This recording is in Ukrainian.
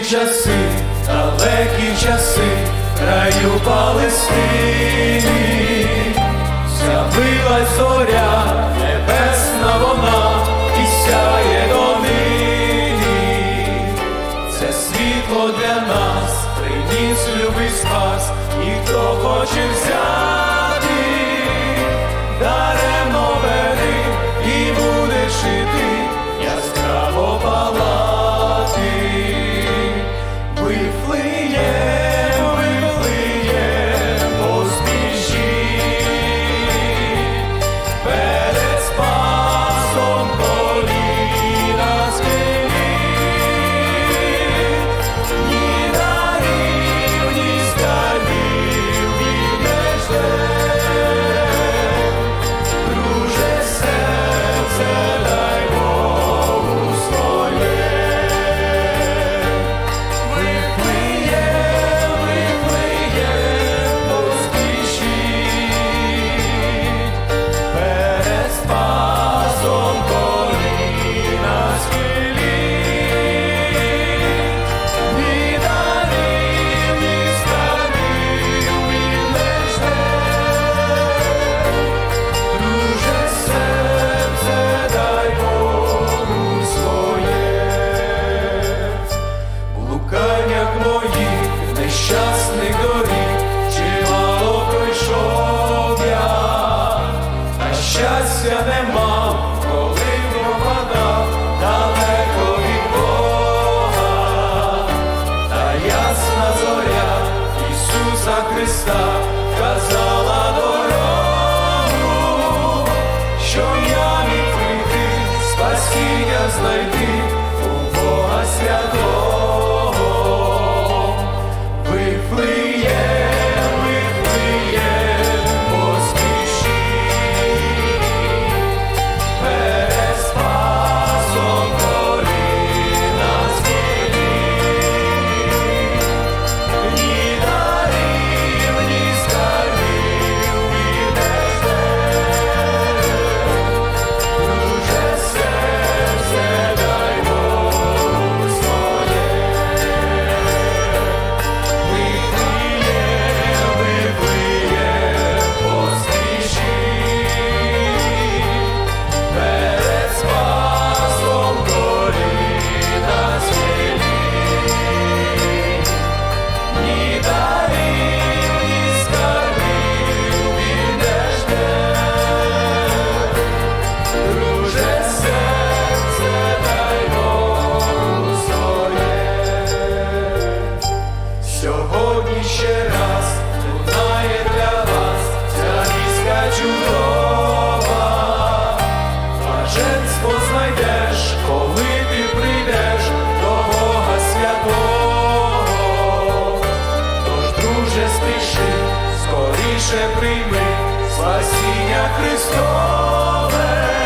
часи, далекі часи, краю Палестини, з'явилась зоря, небесна вона і сяє до нині, Це світло для нас, приніс любий спас, ніхто хоче взяти. радіше прийми спасіння Христове.